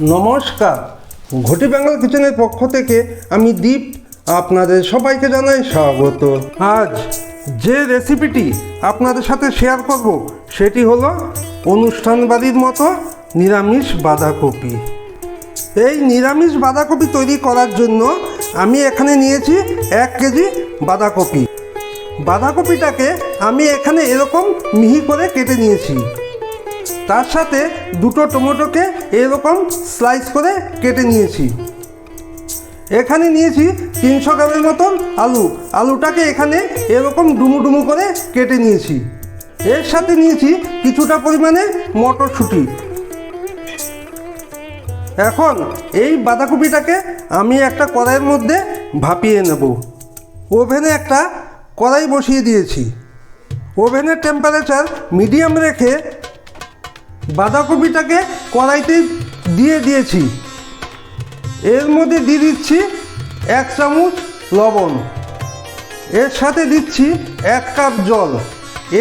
নমস্কার। ঘটি বেঙ্গল কিচেনের পক্ষ থেকে আমি দীপ, আপনাদের সবাইকে জানাই স্বাগত। আজ যে রেসিপিটি আপনাদের সাথে শেয়ার করব, সেটি হলো অনুষ্ঠান বাড়ির মতো নিরামিষ বাঁধাকপি। এই নিরামিষ বাঁধাকপি তৈরি করার জন্য আমি এখানে নিয়েছি এক কেজি বাঁধাকপি। বাঁধাকপিটাকে আমি এখানে এরকম মিহি করে কেটে নিয়েছি। তার সাথে দুটো টমেটোকে এরকম স্লাইস করে কেটে নিয়েছি। এখানে নিয়েছি তিনশো গ্রামের মতন আলু। আলুটাকে এখানে এরকম ডুমু ডুমু করে কেটে নিয়েছি। এর সাথে নিয়েছি কিছুটা পরিমাণে মটরশুঁটি। এখন এই বাঁধাকপিটাকে আমি একটা কড়াইয়ের মধ্যে ভাপিয়ে নেব। ওভেনে একটা কড়াই বসিয়ে দিয়েছি। ওভেনের টেম্পারেচার মিডিয়াম রেখে বাঁধাকপিটাকে কড়াইতে দিয়ে দিয়েছি। এর মধ্যে দিয়ে দিচ্ছি এক চামচ লবণ। এর সাথে দিচ্ছি এক কাপ জল।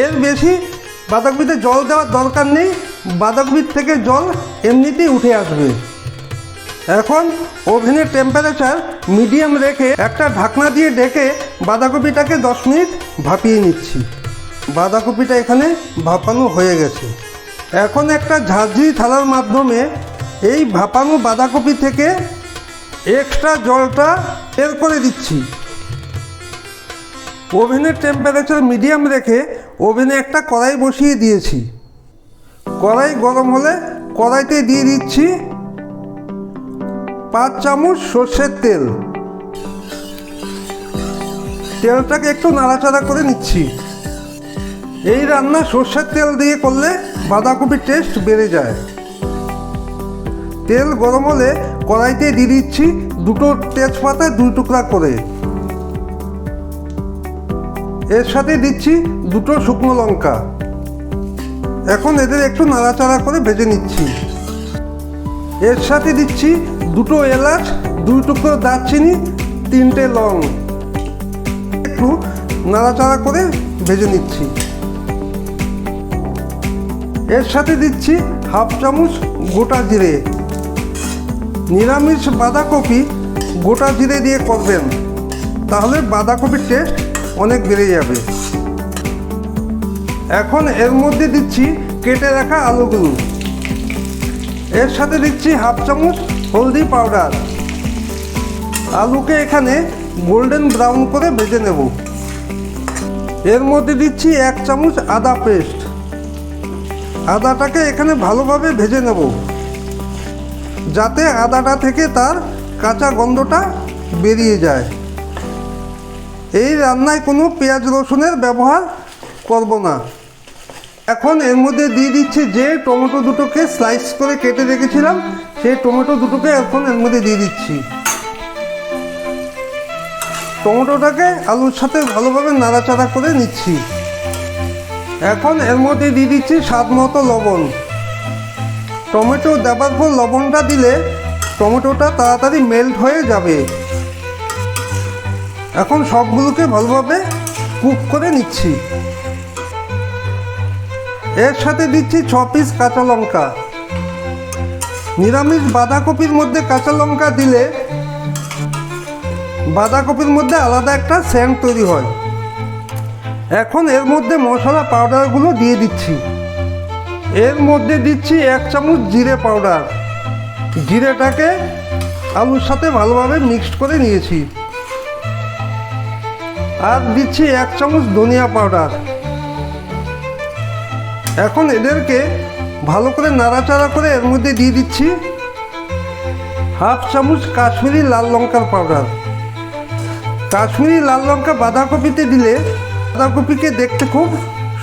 এর বেশি বাঁধাকপিতে জল দেওয়ার দরকার নেই, বাঁধাকপির থেকে জল এমনিতেই উঠে আসবে। এখন ওভেনের টেম্পারেচার মিডিয়াম রেখে একটা ঢাকনা দিয়ে ডেকে বাঁধাকপিটাকে দশ মিনিট ভাপিয়ে নিচ্ছি। বাঁধাকপিটা এখানে ভাপানো হয়ে গেছে। এখন একটা ঝাঁঝরি থালার মাধ্যমে এই ভাপানো বাঁধাকপি থেকে এক্সট্রা জলটা বের করে দিচ্ছি। ওভেনের টেম্পারেচার মিডিয়াম রেখে ওভেনে একটা কড়াই বসিয়ে দিয়েছি। কড়াই গরম হলে কড়াইতে দিয়ে দিচ্ছি পাঁচ চামচ সর্ষের তেল। তেলটাকে একটু নাড়াচাড়া করে নিচ্ছি। এই রান্না সর্ষের তেল দিয়ে করলে বাঁধাকপির টেস্ট বেড়ে যায়। তেল গরম হলে কড়াইতে দিয়ে দিচ্ছি দুটো তেজপাতা দুই টুকরা করে। এর সাথে দিচ্ছি দুটো শুকনো লঙ্কা। এখন এদের একটু নাড়াচাড়া করে ভেজে নিচ্ছি। এর সাথে দিচ্ছি দুটো এলাচ, দুই টুকরো দারচিনি, তিনটে লং। একটু নাড়াচাড়া করে ভেজে নিচ্ছি। এর সাথে দিচ্ছি হাফ চামচ গোটা জিরে। নিরামিষ বাঁধাকপি গোটা জিরে দিয়ে করবেন। তাহলে বাঁধাকপির টেস্ট অনেক বেড়ে যাবে। এখন এর মধ্যে দিচ্ছি কেটে রাখা আলুগুলো। এর সাথে দিচ্ছি হাফ চামচ হলদি পাউডার। আলুকে এখানে গোল্ডেন ব্রাউন করে ভেজে নেব। এর মধ্যে দিচ্ছি এক চামচ আদা পেস্ট। আদাটাকে এখানে ভালোভাবে ভেজে নেব। যাতে আদাটা থেকে তার কাঁচা গন্ধটা বেরিয়ে যায়। এই রান্নায় কোনো পেঁয়াজ রসুনের ব্যবহার করব না। এখন এর মধ্যে দিয়ে দিচ্ছি যে টমেটো দুটোকে স্লাইস করে কেটে রেখেছিলাম, সেই টমেটো দুটোকে এখন এর মধ্যে দিয়ে দিচ্ছি। টমেটোটাকে আলুর সাথে ভালোভাবে নাড়াচাড়া করে নিচ্ছি। এখন এর মধ্যে দিয়ে দিচ্ছি স্বাদ মতো লবণ। টমেটো দেওয়ার পর লবণটা দিলে টমেটোটা তাড়াতাড়ি মেল্ট হয়ে যাবে। এখন সবগুলোকে ভালোভাবে কুক করে নিচ্ছি। এর সাথে দিচ্ছি ছ পিস কাঁচা লঙ্কা। নিরামিষ বাঁধাকপির মধ্যে কাঁচা লঙ্কা দিলে বাঁধাকপির মধ্যে আলাদা একটা স্যান্ড তৈরি হয়। এখন এর মধ্যে মশলা পাউডারগুলো দিয়ে দিচ্ছি। এর মধ্যে দিচ্ছি এক চামচ জিরে পাউডার জিরেটাকে আলুর সাথে ভালোভাবে মিক্সড করে নিয়েছি। আর দিচ্ছি এক চামচ ধনিয়া পাউডার এখন এদেরকে ভালো করে নাড়াচাড়া করে এর মধ্যে দিয়ে দিচ্ছি হাফ চামচ কাশ্মীরি লাল লঙ্কার পাউডার কাশ্মীরি লাল লঙ্কা বাঁধাকপিতে দিলে বাঁধাকপিকে দেখতে খুব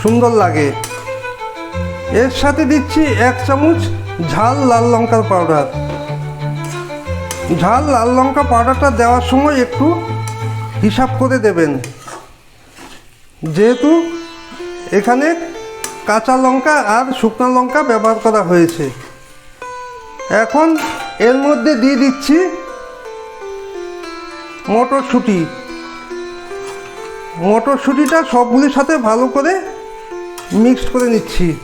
সুন্দর লাগে। এর সাথে দিচ্ছি এক চামচ ঝাল লাল লঙ্কার পাউডার। ঝাল লাল লঙ্কা পাউডারটা দেওয়ার সময় একটু হিসাব করে দেবেন। যেহেতু এখানে কাঁচা লঙ্কা আর শুকনো লঙ্কা ব্যবহার করা হয়েছে। এখন এর মধ্যে দিয়ে দিচ্ছি মটরশুঁটি। মটরশুঁটিটা সবগুলির সাথে ভালো করে মিক্সড করে নিচ্ছি।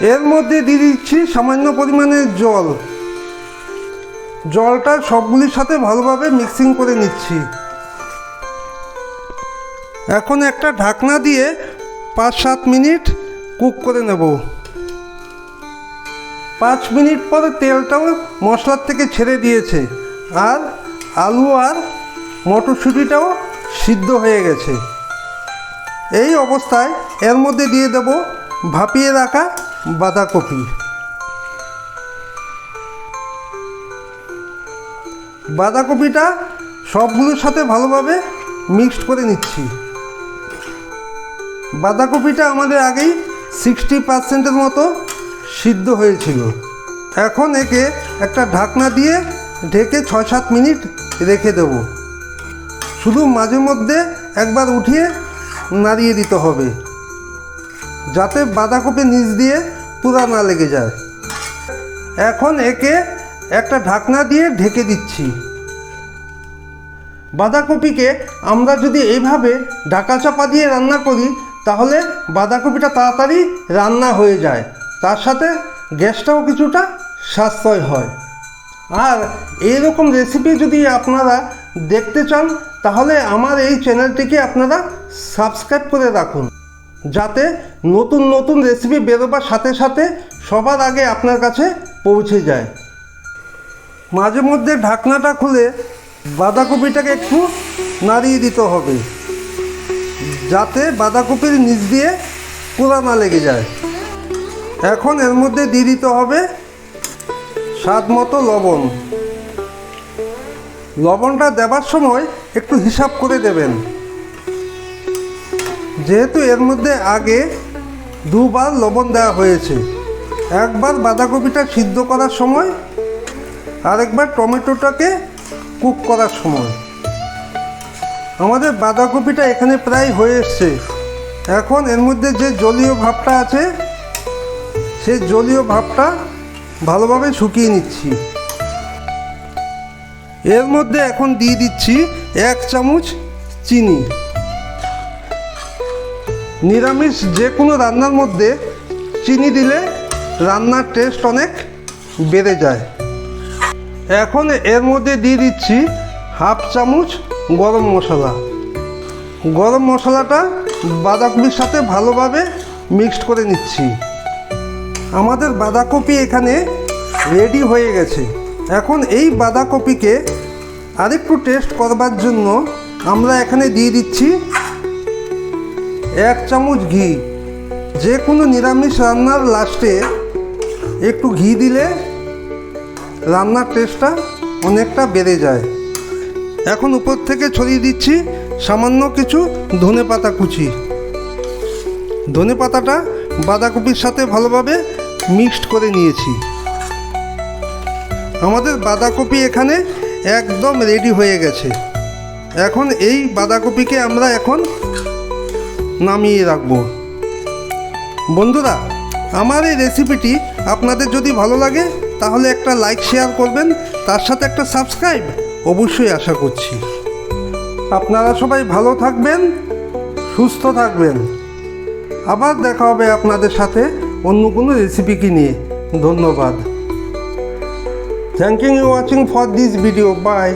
এর মধ্যে দিয়ে দিচ্ছি সামান্য পরিমাণে জল। জলটা সবগুলির সাথে ভালোভাবে মিক্সিং করে নিচ্ছি। এখন একটা ঢাকনা দিয়ে পাঁচ সাত মিনিট কুক করে নেব। পাঁচ মিনিট পরে তেলটাও মশলার থেকে ছেড়ে দিয়েছে। আর আলু আর মটরশুঁটিটাও সিদ্ধ হয়ে গেছে। এই অবস্থায় এর মধ্যে দিয়ে দেব ভাপিয়ে রাখা বাঁধাকপি। বাঁধাকপিটা সবগুলোর সাথে ভালোভাবে মিক্সড করে নিচ্ছি। বাঁধাকপিটা আমাদের আগেই সিক্সটি পার্সেন্টের মতো সিদ্ধ হয়েছিল। এখন একে একটা ঢাকনা দিয়ে ঢেকে ছয় সাত মিনিট রেখে দেব। শুধু মাঝে মধ্যে একবার উঠিয়ে নাড়িয়ে দিতে হবে, যাতে বাঁধাকপি নিচ দিয়ে পুরা না লেগে যায়। এখন একে একটা ঢাকনা দিয়ে ঢেকে দিচ্ছি। বাঁধাকপিকে আমরা যদি এইভাবে ঢাকা চাপা দিয়ে রান্না করি, তাহলে বাঁধাকপিটা তাড়াতাড়ি রান্না হয়ে যায়। তার সাথে গ্যাসটাও কিছুটা সাশ্রয় হয়। আর এইরকম রেসিপি যদি আপনারা দেখতে চান, তাহলে আমার এই চ্যানেলটিকে আপনারা সাবস্ক্রাইব করে রাখুন। যাতে নতুন নতুন রেসিপি বেরোবার সাথে সাথে সবার আগে আপনার কাছে পৌঁছে যায়। মাঝে মধ্যে ঢাকনাটা খুলে বাঁধাকপিটাকে একটু নাড়িয়ে দিতে হবে, যাতে বাঁধাকপির নিচ দিয়ে পোড়া না লেগে যায়। এখন এর মধ্যে দিয়ে দিতে হবে স্বাদ মতো লবণ। লবণটা দেবার সময় একটু হিসাব করে দেবেন। যেহেতু এর মধ্যে আগে দুবার লবণ দেওয়া হয়েছে, একবার বাঁধাকপিটা সিদ্ধ করার সময়, আরেকবার টমেটোটাকে কুক করার সময়। আমাদের বাঁধাকপিটা এখানে প্রায় হয়ে এসছে। এখন এর মধ্যে যে জলীয় ভাবটা আছে, সেই জলীয় ভাবটা ভালোভাবে শুকিয়ে নিচ্ছি। এর মধ্যে এখন দিয়ে দিচ্ছি এক চামচ চিনি। নিরামিষ যে কোনো রান্নার মধ্যে চিনি দিলে রান্নার টেস্ট অনেক বেড়ে যায়। এখন এর মধ্যে দিয়ে দিচ্ছি হাফ চামচ গরম মশলা। গরম মশলাটা বাঁধাকপির সাথে ভালোভাবে মিক্সড করে নিচ্ছি। আমাদের বাঁধাকপি এখানে রেডি হয়ে গেছে। এখন এই বাঁধাকপিকে আরেকটু টেস্ট করবার জন্য আমরা এখানে দিয়ে দিচ্ছি এক চামচ ঘি। যে কোনো নিরামিষ রান্নার লাস্টে একটু ঘি দিলে রান্নার টেস্টটা অনেকটা বেড়ে যায়। এখন উপর থেকে ছড়িয়ে দিচ্ছি সামান্য কিছু ধনে পাতা কুচি। ধনে পাতাটা বাঁধাকপির সাথে ভালোভাবে মিক্সড করে নিয়েছি। আমাদের বাঁধাকপি এখানে একদম রেডি হয়ে গেছে। এখন এই বাঁধাকপিকে আমরা এখন নামিয়ে রাখব। বন্ধুরা, আমার এই রেসিপিটি আপনাদের যদি ভালো লাগে, তাহলে একটা লাইক শেয়ার করবেন, তার সাথে একটা সাবস্ক্রাইব অবশ্যই আশা করছি। আপনারা সবাই ভালো থাকবেন, সুস্থ থাকবেন। আবার দেখা হবে আপনাদের সাথে। অন্য কোনো রেসিপিকে নিয়ে। ধন্যবাদ। Thank you watching for this video bye